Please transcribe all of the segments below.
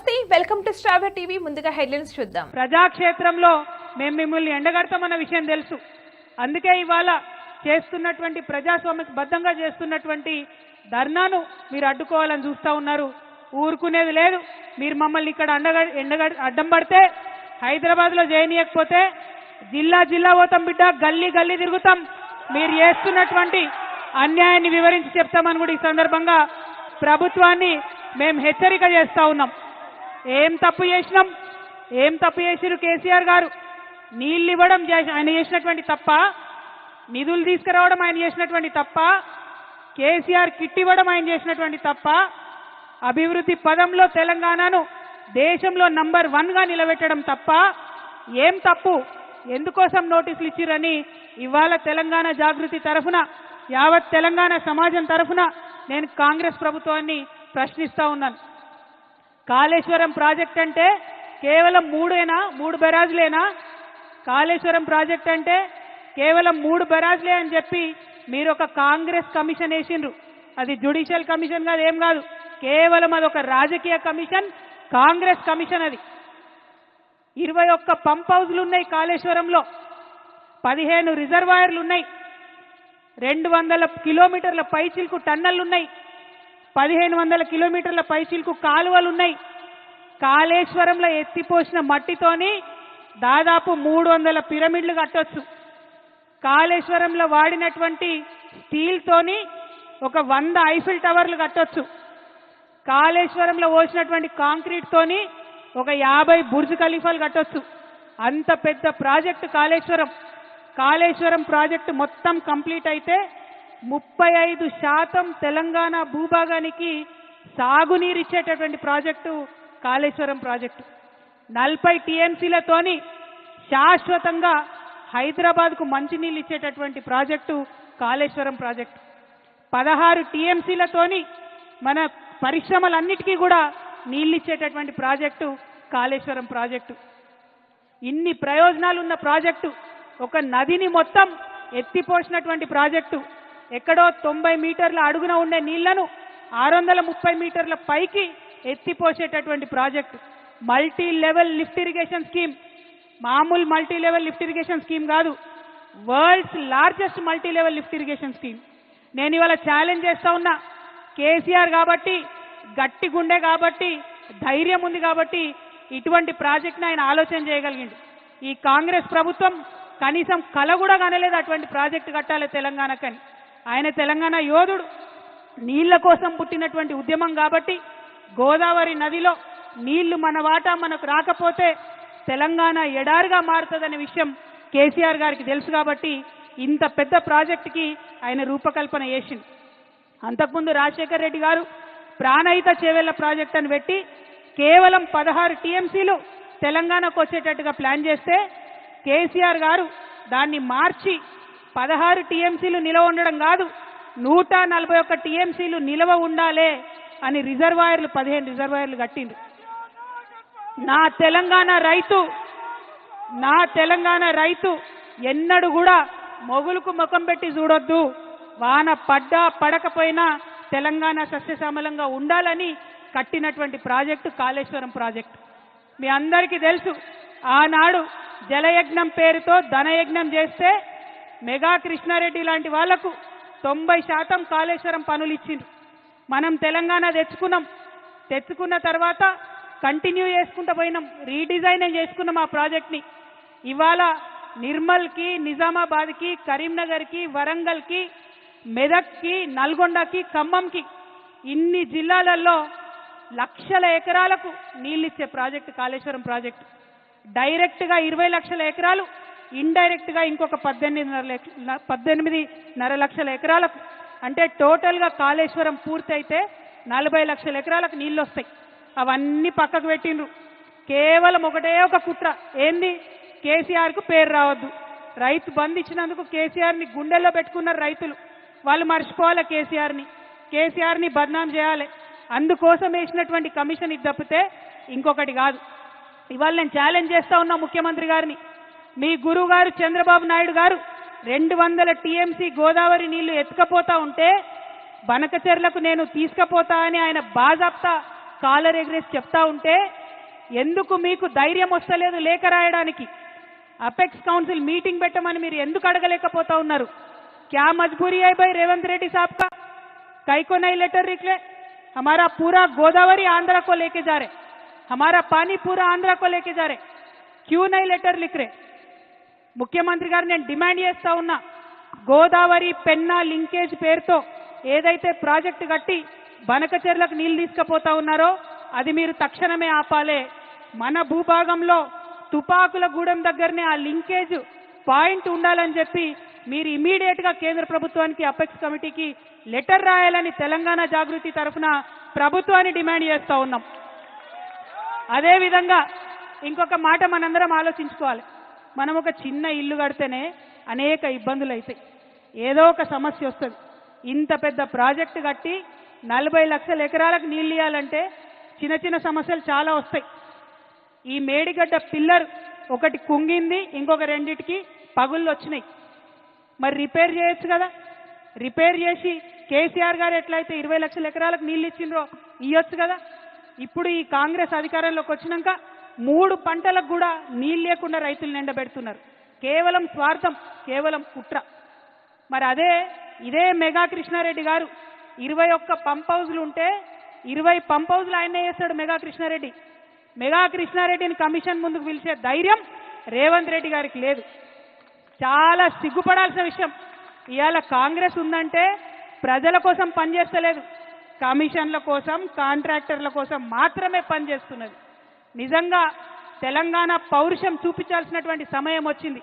నమస్తే welcome to Star TV ముందుగా headlines చూద్దాం. ప్రజాక్షేత్రంలో మేము మిమ్మల్ని ఎండగడతామన్న విషయం తెలుసు. అందుకే ఇవాళ చేస్తున్నటువంటి ప్రజాస్వామ్యకు బద్ధంగా చేస్తున్నటువంటి ధర్నాను మీరు అడ్డుకోవాలని చూస్తూ ఉన్నారు. ఊరుకునేది లేదు. మీరు మమ్మల్ని ఇక్కడ అండగ ఎండగ అడ్డం పడితే హైదరాబాద్లో చేయనీయకపోతే జిల్లా జిల్లా పోతాం బిడ్డ గల్లీ గల్లీ తిరుగుతాం. మీరు చేస్తున్నటువంటి అన్యాయాన్ని వివరించి చెప్తామని కూడా ఈ సందర్భంగా ప్రభుత్వాన్ని మేము హెచ్చరిక చేస్తా ఉన్నాం. ఏం తప్పు చేసినాం? ఏం తప్పు చేసిరు కేసీఆర్ గారు? నీళ్ళు ఇవ్వడం ఆయన చేసినటువంటి తప్ప నిధులు తీసుకురావడం ఆయన చేసినటువంటి తప్ప కేసీఆర్ కిట్ ఇవ్వడం ఆయన చేసినటువంటి తప్ప అభివృద్ధి పదంలో తెలంగాణను దేశంలో నంబర్ వన్గా నిలబెట్టడం తప్ప ఏం తప్పు? ఎందుకోసం నోటీసులు ఇచ్చిరని ఇవాళ తెలంగాణ జాగృతి తరఫున యావత్ తెలంగాణ సమాజం తరఫున నేను కాంగ్రెస్ ప్రభుత్వాన్ని ప్రశ్నిస్తా ఉన్నాను. కాళేశ్వరం ప్రాజెక్ట్ అంటే కేవలం మూడేనా? మూడు బెరాజులేనా? కాళేశ్వరం ప్రాజెక్ట్ అంటే కేవలం మూడు బెరాజులే అని చెప్పి మీరు ఒక కాంగ్రెస్ కమిషన్ వేసిండ్రు. అది జుడిషియల్ కమిషన్ కాదు ఏం కాదు. కేవలం అది ఒక రాజకీయ కమిషన్ కాంగ్రెస్ కమిషన్ అది. ఇరవై ఒక్క పంప్ హౌజ్లు ఉన్నాయి కాళేశ్వరంలో. పదిహేను రిజర్వాయర్లు ఉన్నాయి. రెండు వందల కిలోమీటర్ల పైచిల్కు టన్నెల్ ఉన్నాయి. పదిహేను వందల కిలోమీటర్ల పైచిల్కు కాలువలు ఉన్నాయి కాళేశ్వరంలో ఎత్తిపోసిన మట్టితోని దాదాపు మూడు వందల పిరమిడ్లు కట్టొచ్చు. కాళేశ్వరంలో వాడినటువంటి స్టీల్తోని ఒక వంద ఐఫిల్ టవర్లు కట్టొచ్చు. కాళేశ్వరంలో పోసినటువంటి కాంక్రీట్తోని ఒక యాభై బుర్జ్ ఖలీఫాలు కట్టొచ్చు. అంత పెద్ద ప్రాజెక్టు కాళేశ్వరం. కాళేశ్వరం ప్రాజెక్టు మొత్తం కంప్లీట్ అయితే ముప్పై ఐదు శాతం తెలంగాణ భూభాగానికి సాగునీరు ఇచ్చేటటువంటి ప్రాజెక్టు కాళేశ్వరం ప్రాజెక్టు. నలభై టీఎంసీలతోని శాశ్వతంగా హైదరాబాద్కు మంచినీళ్ళు ఇచ్చేటటువంటి ప్రాజెక్టు కాళేశ్వరం ప్రాజెక్టు. పదహారు టీఎంసీలతోని మన పరిశ్రమలన్నిటికీ కూడా నీళ్ళిచ్చేటటువంటి ప్రాజెక్టు కాళేశ్వరం ప్రాజెక్టు. ఇన్ని ప్రయోజనాలు ఉన్న ప్రాజెక్టు ఒక నదిని మొత్తం ఎత్తిపోసినటువంటి ప్రాజెక్టు ఎక్కడో తొంభై మీటర్ల అడుగున ఉండే నీళ్ళను ఆరు వందల ముప్పై మీటర్ల పైకి ఎత్తిపోసేటటువంటి project. Multi level lift irrigation scheme. మామూలు multi level lift irrigation scheme కాదు. World's largest multi level lift irrigation scheme. నేను ఇవాళ ఛాలెంజ్ చేస్తా ఉన్నా. కేసీఆర్ కాబట్టి గట్టి గుండె కాబట్టి ధైర్యం ఉంది కాబట్టి ఇటువంటి ప్రాజెక్ట్ని ఆయన ఆలోచన చేయగలిగిండు. ఈ కాంగ్రెస్ ప్రభుత్వం కనీసం కల కూడా కనలేదు అటువంటి ప్రాజెక్టు కట్టాలి తెలంగాణకని. ఆయన తెలంగాణ యోధుడు. నీళ్ళ కోసం పుట్టినటువంటి ఉద్యమం కాబట్టి గోదావరి నదిలో నీళ్ళు మన వాటా మనకు రాకపోతే తెలంగాణ ఎడారిగా మారుతుందనే విషయం కేసీఆర్ గారికి తెలుసు కాబట్టి ఇంత పెద్ద ప్రాజెక్టుకి ఆయన రూపకల్పన చేసింది అంతకుముందు రాజశేఖర్ రెడ్డి గారు ప్రాణహిత చేవెళ్ళ ప్రాజెక్ట్ అని పెట్టి కేవలం పదహారు టీఎంసీలు తెలంగాణకు వచ్చేటట్టుగా ప్లాన్ చేస్తే కేసీఆర్ గారు దాన్ని మార్చి పదహారు టీఎంసీలు నిలవ ఉండడం కాదు నూట నలభై ఒక్క టీఎంసీలు నిలవ ఉండాలే అని రిజర్వాయర్లు పదిహేను రిజర్వాయర్లు కట్టిండ్రు. నా తెలంగాణ రైతు నా తెలంగాణ రైతు ఎన్నడు కూడా మొగులకు ముఖం పెట్టి చూడొద్దు. వాన పడ్డా పడకపోయినా తెలంగాణ సస్యశ్యామలంగా ఉండాలని కట్టినటువంటి ప్రాజెక్టు కాళేశ్వరం ప్రాజెక్టు. మీ అందరికీ తెలుసు ఆనాడు జలయజ్ఞం పేరుతో ధనయజ్ఞం చేస్తే మెగా కృష్ణారెడ్డి లాంటి వాళ్ళకు తొంభై శాతం కాళేశ్వరం పనులు ఇచ్చిండ్రు. మనం తెలంగాణ తెచ్చుకున్నాం. తెచ్చుకున్న తర్వాత కంటిన్యూ చేసుకుంటూ పోయినాం. రీడిజైన్ చేసుకున్నాం ఆ ప్రాజెక్ట్ని ఇవాళ నిర్మల్కి నిజామాబాద్కి కరీంనగర్కి వరంగల్కి మెదక్కి నల్గొండకి ఖమ్మంకి ఇన్ని జిల్లాలలో లక్షల ఎకరాలకు నీళ్ళిచ్చే ప్రాజెక్టు కాళేశ్వరం ప్రాజెక్టు డైరెక్ట్గా ఇరవై లక్షల ఎకరాలు ఇండైరెక్ట్గా ఇంకొక పద్దెనిమిదిన్నర లక్ష పద్దెనిమిదిన్నర లక్షల ఎకరాలకు అంటే టోటల్గా కాళేశ్వరం పూర్తయితే నలభై లక్షల ఎకరాలకు నీళ్ళు వస్తాయి అవన్నీ పక్కకు పెట్టిండ్రు. కేవలం ఒకటే ఒక కుట్ర. ఏంది? కేసీఆర్కు పేరు రావద్దు. రైతు బంద్ ఇచ్చినందుకు కేసీఆర్ని గుండెల్లో పెట్టుకున్నారు రైతులు. వాళ్ళు మర్చిపోవాలి కేసీఆర్ని. కేసీఆర్ని బద్నాం చేయాలి. అందుకోసం వేసినటువంటి కమిషన్ ఇది తప్పితే ఇంకొకటి కాదు. ఇవాళ నేను ఛాలెంజ్ చేస్తా ఉన్నా ముఖ్యమంత్రి గారిని. మీ గురువు గారు చంద్రబాబు నాయుడు గారు రెండు వందల టీఎంసీ గోదావరి నీళ్ళు ఎత్తుకపోతా ఉంటే బనకచర్లకు నేను తీసుకపోతా అని ఆయన బాజాప్తా కాలర్ ఎగ్రేస్ చెప్తా ఉంటే ఎందుకు మీకు ధైర్యం వస్తలేదు లేఖ రాయడానికి? అపెక్స్ కౌన్సిల్ మీటింగ్ పెట్టమని మీరు ఎందుకు అడగలేకపోతా ఉన్నారు? క్యా మజ్బూరీ అయి భాయ్ రేవంత్ రెడ్డి సాప్కా కైకో నై లెటర్ రిక్లే హమారా పూరా గోదావరి ఆంధ్రాకో లేకే జారే. హమారా रहे हमारा पानी पूरा జారే. క్యూ నై లెటర్ रहे ముఖ్యమంత్రి గారు నేను డిమాండ్ చేస్తా ఉన్నా గోదావరి పెన్నా లింకేజ్ పేరుతో ఏదైతే ప్రాజెక్టు కట్టి బనకచెర్లకు నీళ్ళు తీసుకుపోతా ఉన్నారో అది మీరు తక్షణమే ఆపాలే. మన భూభాగంలో తుపాకుల గూడెం దగ్గరనే ఆ లింకేజ్ పాయింట్ ఉండాలని చెప్పి మీరు ఇమీడియట్గా కేంద్ర ప్రభుత్వానికి అపెక్స్ కమిటీకి లెటర్ రాయాలని తెలంగాణ జాగృతి తరఫున ప్రభుత్వాన్ని డిమాండ్ చేస్తూ ఉన్నాం. అదేవిధంగా ఇంకొక మాట మనందరం ఆలోచించుకోవాలి. మనం ఒక చిన్న ఇల్లు కడితేనే అనేక ఇబ్బందులు అవుతాయి ఏదో ఒక సమస్య వస్తుంది. ఇంత పెద్ద ప్రాజెక్టు కట్టి నలభై లక్షల ఎకరాలకు నీళ్ళు ఇవ్వాలంటే చిన్న చిన్న సమస్యలు చాలా వస్తాయి. ఈ మేడిగడ్డ పిల్లర్ ఒకటి కుంగింది ఇంకొక రెండిటికి పగుళ్ళు వచ్చినాయి. మరి రిపేర్ చేయొచ్చు కదా? రిపేర్ చేసి కేసీఆర్ గారు ఎట్లయితే ఇరవై లక్షల ఎకరాలకు నీళ్ళు ఇచ్చిండ్రో ఇవ్వచ్చు కదా? ఇప్పుడు ఈ కాంగ్రెస్ అధికారంలోకి వచ్చినాక మూడు పంటలకు కూడా నీళ్ళు లేకుండా రైతులు నిండబెడుతున్నారు కేవలం స్వార్థం కేవలం కుట్ర. మరి అదే ఇదే మెగా కృష్ణారెడ్డి గారు ఇరవై ఒక్క పంప్ హౌజ్లు ఉంటే ఇరవై పంప్ హౌజ్లు ఆయనే చేస్తాడు మెగా కృష్ణారెడ్డి. మెగా కృష్ణారెడ్డిని కమిషన్ ముందుకు పిలిచే ధైర్యం రేవంత్ రెడ్డి గారికి లేదు. చాలా సిగ్గుపడాల్సిన విషయం. ఇవాళ కాంగ్రెస్ ఉందంటే ప్రజల కోసం పనిచేస్తలేదు. కమిషన్ల కోసం కాంట్రాక్టర్ల కోసం మాత్రమే పనిచేస్తున్నది. నిజంగా తెలంగాణ పౌరుషం చూపించాల్సినటువంటి సమయం వచ్చింది.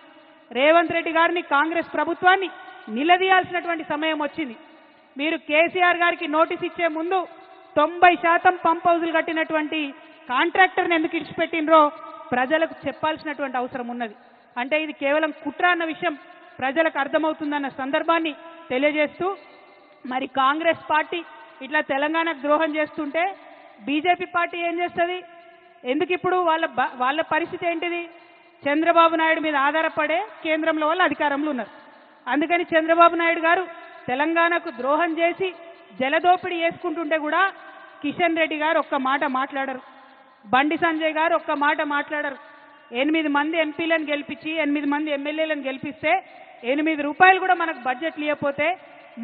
రేవంత్ రెడ్డి గారిని కాంగ్రెస్ ప్రభుత్వాన్ని నిలదీయాల్సినటువంటి సమయం వచ్చింది. మీరు కేసీఆర్ గారికి నోటీస్ ఇచ్చే ముందు తొంభై శాతం పంప్ హౌజులు కట్టినటువంటి కాంట్రాక్టర్ని ఎందుకు ఇడిచిపెట్టినరో ప్రజలకు చెప్పాల్సినటువంటి అవసరం ఉన్నది. అంటే ఇది కేవలం కుట్ర అన్న విషయం ప్రజలకు అర్థమవుతుందన్న సందర్భాన్ని తెలియజేస్తూ మరి కాంగ్రెస్ పార్టీ ఇట్లా తెలంగాణకు ద్రోహం చేస్తుంటే బీజేపీ పార్టీ ఏం చేస్తుంది? ఎందుకు ఇప్పుడు వాళ్ళ వాళ్ళ పరిస్థితి ఏంటిది? చంద్రబాబు నాయుడు మీద ఆధారపడే కేంద్రంలో వాళ్ళు అధికారంలో ఉన్నారు. అందుకని చంద్రబాబు నాయుడు గారు తెలంగాణకు ద్రోహం చేసి జలదోపిడీ చేసుకుంటుంటే కూడా కిషన్ రెడ్డి గారు ఒక్క మాట మాట్లాడరు. బండి సంజయ్ గారు ఒక్క మాట మాట్లాడరు. ఎనిమిది మంది ఎంపీలను గెలిపించి ఎనిమిది మంది ఎమ్మెల్యేలను గెలిపిస్తే ఎనిమిది రూపాయలు కూడా మనకు బడ్జెట్ లేకపోతే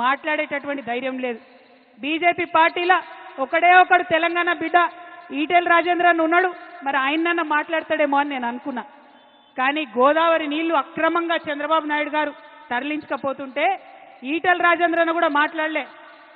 మాట్లాడేటటువంటి ధైర్యం లేదు. బీజేపీ పార్టీల ఒకడే ఒకడు తెలంగాణ బిడ్డ ఈటెల రాజేంద్రన్ ఉన్నాడు. మరి ఆయనన్న మాట్లాడతాడేమో అని నేను అనుకున్నా. కానీ గోదావరి నీళ్ళు అక్రమంగా చంద్రబాబు నాయుడు గారు తరలించకపోతుంటే ఈటెల రాజేంద్రన్న కూడా మాట్లాడలే.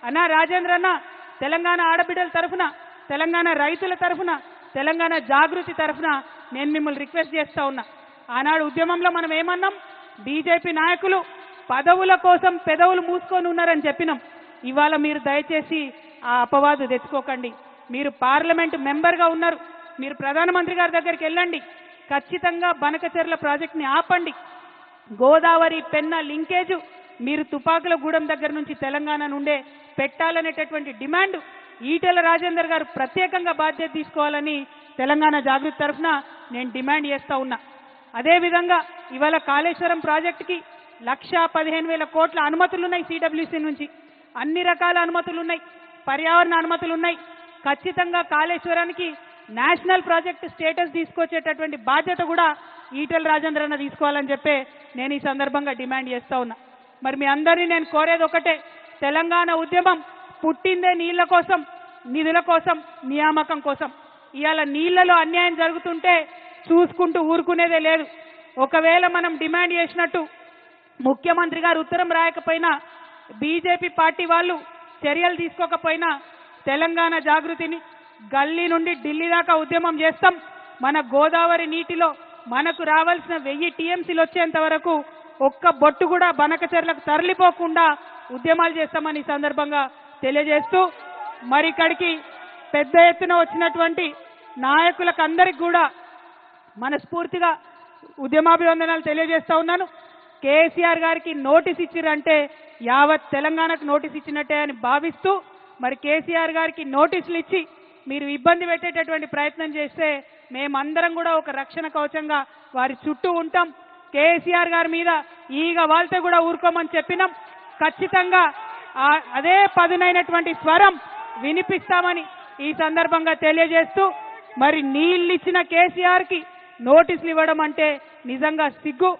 అన్నా రాజేంద్రన్న తెలంగాణ ఆడబిడ్డల తరఫున తెలంగాణ రైతుల తరఫున తెలంగాణ జాగృతి తరఫున నేను మిమ్మల్ని రిక్వెస్ట్ చేస్తా ఉన్నా. ఆనాడు ఉద్యమంలో మనం ఏమన్నాం? బీజేపీ నాయకులు పదవుల కోసం పెదవులు మూసుకొని ఉన్నారని చెప్పినాం. ఇవాళ మీరు దయచేసి ఆ అపవాదు తెచ్చుకోకండి. మీరు పార్లమెంట్ మెంబర్గా ఉన్నారు. మీరు ప్రధానమంత్రి గారి దగ్గరికి వెళ్ళండి. ఖచ్చితంగా బనకచెర్ల ప్రాజెక్ట్ని ఆపండి. గోదావరి పెన్న లింకేజ్ మీరు తుపాకుల గూడెం దగ్గర నుంచి తెలంగాణ నుండే పెట్టాలనేటటువంటి డిమాండ్ ఈటెల రాజేందర్ గారు ప్రత్యేకంగా బాధ్యత తీసుకోవాలని తెలంగాణ జాగృతి తరఫున నేను డిమాండ్ చేస్తా ఉన్నా. అదేవిధంగా ఇవాళ కాళేశ్వరం ప్రాజెక్టుకి లక్షా పదిహేను వేల కోట్ల అనుమతులు ఉన్నాయి సిడబ్ల్యూసీ నుంచి. అన్ని రకాల అనుమతులున్నాయి. పర్యావరణ అనుమతులు ఉన్నాయి ఖచ్చితంగా కాళేశ్వరానికి నేషనల్ ప్రాజెక్ట్ స్టేటస్ తీసుకొచ్చేటటువంటి బాధ్యత కూడా ఈటెల రాజేంద్ర అన్న తీసుకోవాలని చెప్పే నేను ఈ సందర్భంగా డిమాండ్ చేస్తా ఉన్నా. మరి మీ అందరినీ నేను కోరేది ఒకటే తెలంగాణ ఉద్యమం పుట్టిందే నీళ్ళ కోసం నిధుల కోసం నియామకం కోసం. ఇవాళ నీళ్ళలో అన్యాయం జరుగుతుంటే చూసుకుంటూ ఊరుకునేదే లేదు. ఒకవేళ మనం డిమాండ్ చేసినట్టు ముఖ్యమంత్రి గారు ఉత్తరం రాయకపోయినా బీజేపీ పార్టీ వాళ్ళు చర్యలు తీసుకోకపోయినా తెలంగాణ జాగృతిని గల్లీ నుండి ఢిల్లీ దాకా ఉద్యమం చేస్తాం. మన గోదావరి నీటిలో మనకు రావాల్సిన వెయ్యి టీఎంసీలు వచ్చేంత వరకు ఒక్క బొట్టు కూడా బనకచెర్లకు తరలిపోకుండా ఉద్యమాలు చేస్తామని ఈ సందర్భంగా తెలియజేస్తూ మరి ఇక్కడికి పెద్ద ఎత్తున వచ్చినటువంటి నాయకులకు అందరికి కూడా మనస్ఫూర్తిగా ఉద్యమాభివందనాలు తెలియజేస్తా ఉన్నాను. కేసీఆర్ గారికి నోటీస్ ఇచ్చిరంటే యావత్ తెలంగాణకు నోటీస్ ఇచ్చినట్టే అని భావిస్తూ మరి కేసీఆర్ గారికి నోటీసులు ఇచ్చి మీరు ఇబ్బంది పెట్టేటటువంటి ప్రయత్నం చేస్తే మేమందరం కూడా ఒక రక్షణ కవచంగా వారి చుట్టూ ఉంటాం. కేసీఆర్ గారి మీద ఈగ వాళ్ళతో కూడా ఊరుకోమని చెప్పినాం. ఖచ్చితంగా అదే పదునైనటువంటి స్వరం వినిపిస్తామని ఈ సందర్భంగా తెలియజేస్తూ మరి నీళ్ళు ఇచ్చిన కేసీఆర్కి నోటీసులు ఇవ్వడం అంటే నిజంగా సిగ్గు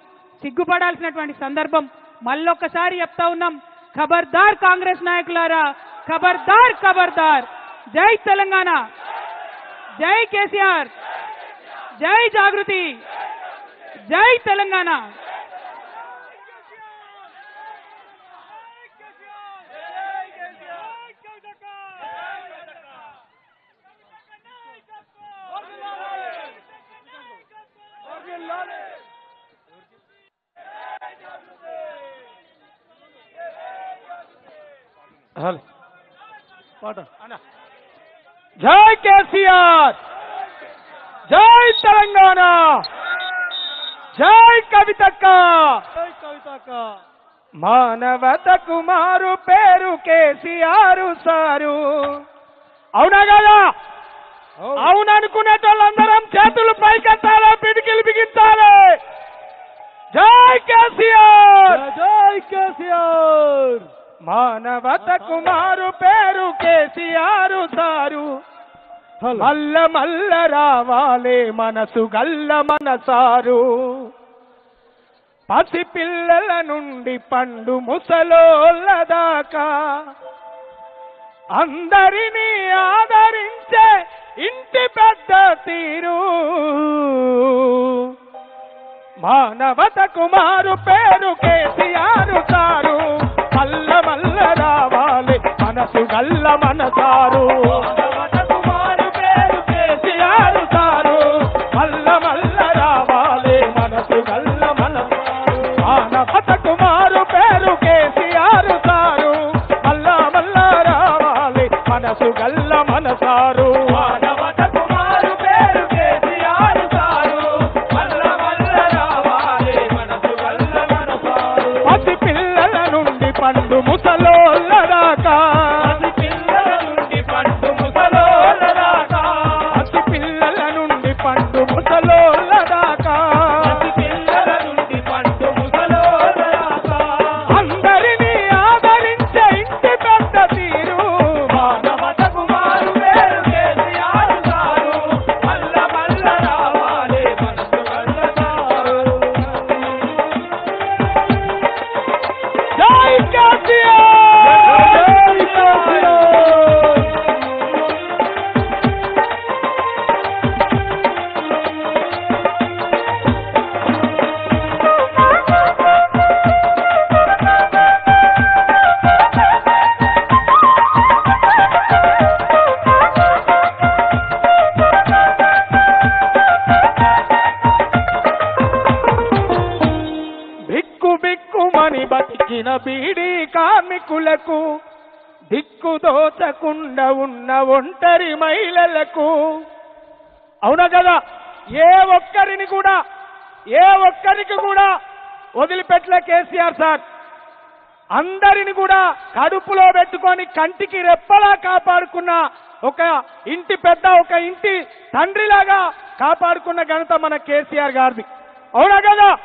సిగ్గుపడాల్సినటువంటి సందర్భం. మళ్ళొక్కసారి చెప్తా ఉన్నాం ఖబర్దార్ కాంగ్రెస్ నాయకులారా ఖబర్దార్ ఖబర్దార్ జై తెలంగాణ జై కేసీఆర్ జై జాగృతి జై తెలంగాణ హలో పాట. జై కేసీఆర్! జై తెలంగాణ! జై కవితక్క! జై కవితక్క. మానవత కుమారు పేరు కేసీఆర్ సారు. అవునా కదా? అవుననుకునేటోళ్ళందరం చేతులు పైకెత్తాలి పిడికిలు బిగించాలి. జై కేసీఆర్! జై కేసీఆర్! మానవత కుమారు పేరు కేసీఆర్ సారు. మల్ల మల్ల రావాలే మనసు గల్ల మనసారు. పసి పిల్లల నుండి పండు ముసలోళ్ళ దాకా అందరినీ ఆదరించే ఇంటి పెద్ద తీరు. మానవత కుమారు పేరు కేసీఆర్ సారు. మల్ల మల్ల రావాలి మనసు గల్ల మనసారు. బిక్కుమని బతికిన బీడీ కార్మికులకు దిక్కు దోచకుండా ఉన్న ఒంటరి మహిళలకు. అవునా కదా? ఏ ఒక్కరిని కూడా ఏ ఒక్కరికి కూడా వదిలిపెట్టలే కేసీఆర్ సార్. అందరిని కూడా కడుపులో పెట్టుకొని కంటికి రెప్పలా కాపాడుకున్న ఒక ఇంటి పెద్ద ఒక ఇంటి తండ్రిలాగా కాపాడుకున్న ఘనత మన కేసీఆర్ గారిది. అవునా కదా?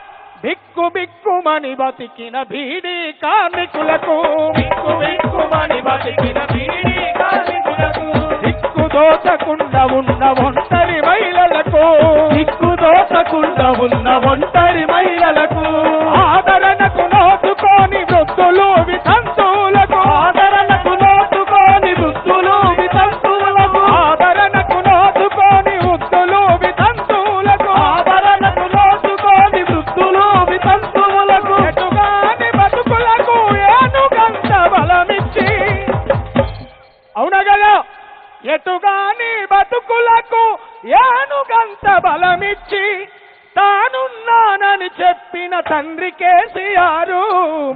బిక్కు బిక్కుమని బతికిన బీడీ కార్మికులకు. బిక్కు బిక్కుమని బతికిన బీడీ కార్మికులకు. దిక్కు దోచకుండా ఉన్న ఒంటరి మహిళలకు. దిక్కు దోచకుండా ఉన్న ఒంటరి ఏనుగంత బలమిచ్చి తానున్నానని చెప్పిన తండ్రి కేసీఆర్.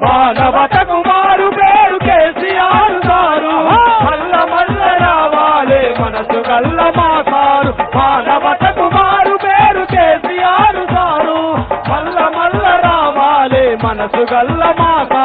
మానవత కుమారు పేరు కేసీఆర్ సారు మల్ల మల్ల రావాలే మనసు గల్ల మాసారు మానవత కుమారు పేరు కేసీఆర్ సారు మల్ల మల్ల రావాలే మనసు గల్ల మాసారు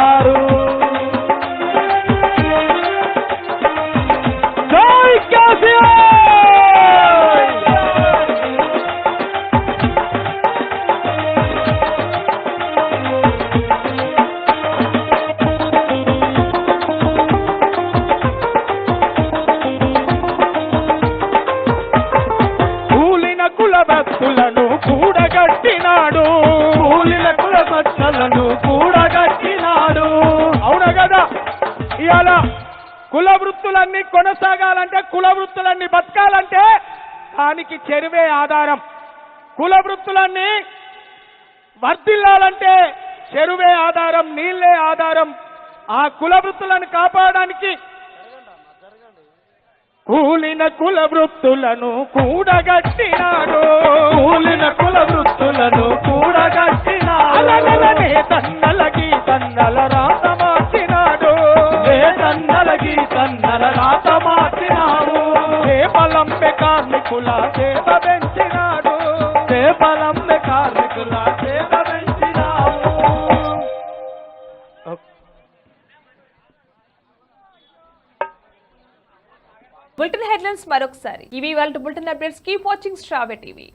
ఇవాళ కుల వృత్తులన్నీ కొనసాగాలంటే కుల వృత్తులన్నీ బతకాలంటే దానికి చెరువే ఆధారం. కుల వృత్తులన్నీ వర్ధిల్లాలంటే చెరువే ఆధారం నీళ్ళే ఆధారం. ఆ కుల వృత్తులను కాపాడడానికి కూలిన కుల వృత్తులను కూడగట్టినాడు. కూలిన కుల వృత్తులను కూడగట్టినాడు. తన్నలకి తన్నల రాత తన్నలకి రాత మార్చినాడు. చేపలంపె కార్మికుల చేత పెంచినాడు. చేపలంపె కార్మికుల చేత పెంచినాడు. బులెటిన్ హెడ్లైన్స్ మరొకసారి. ఇవి వాళ్ళ బులెటిన్ అప్డేట్స్ కీప్ వాచింగ్ స్ట్రావె టీవీ